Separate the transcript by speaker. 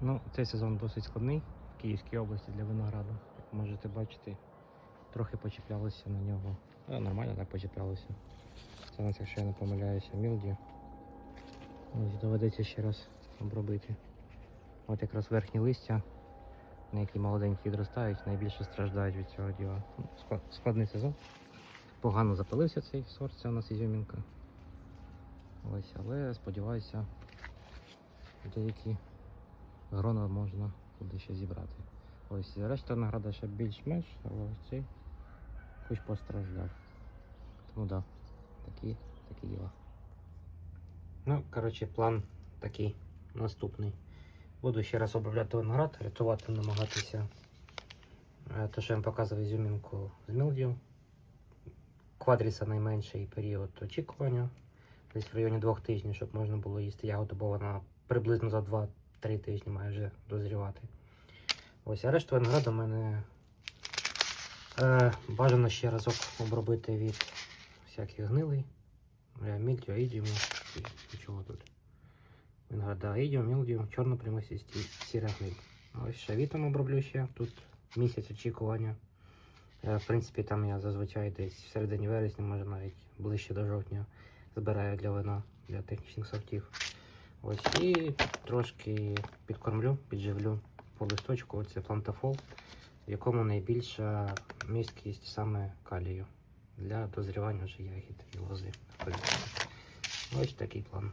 Speaker 1: Ну, цей сезон досить складний в Київській області для винограду. Як можете бачити, трохи почіплялося на нього. Ну, нормально так почіплялося. Це у нас, якщо я не помиляюся, мілді. Доведеться ще раз обробити. От якраз верхні листя, на які молоденькі відростають, найбільше страждають від цього діла. Ну, Складний сезон. Погано запалився цей сорт, це у нас ізюмінка. Ось, але сподіваюся, деякі грона можна буде ще зібрати. Ось решта винограда ще більш-менш, але ось цей хоч постраждав. Тому да, такі, такі діла. Ну, коротше, план такий наступний. Буду ще раз обробляти виноград, рятувати, намагатися. Те, що я вам показував ізюмінку з мілдію. Квадріса найменший період очікування. Десь в районі двох тижнів, щоб можна було їсти ягоду, бо вона приблизно за 2-3 тижні має дозрівати. Ось, а решту винограду мене е, бажано ще разок обробити від всяких гнилей. Е, Мільдю, аїдіуму і нічого тут. Винограда аїдіум, мілдіум, чорно прямосісті, сіра гниль. Ось ще вітом оброблю ще. Тут місяць очікування. Е, В принципі, там я зазвичай десь в середині вересня, може навіть ближче до жовтня збираю для вина, для технічних сортів. Ось і трошки підкормлю, підживлю по листочку. оце плантафол, в якому найбільша місткість саме калію для дозрівання вже ягід і лози. Ось такий план.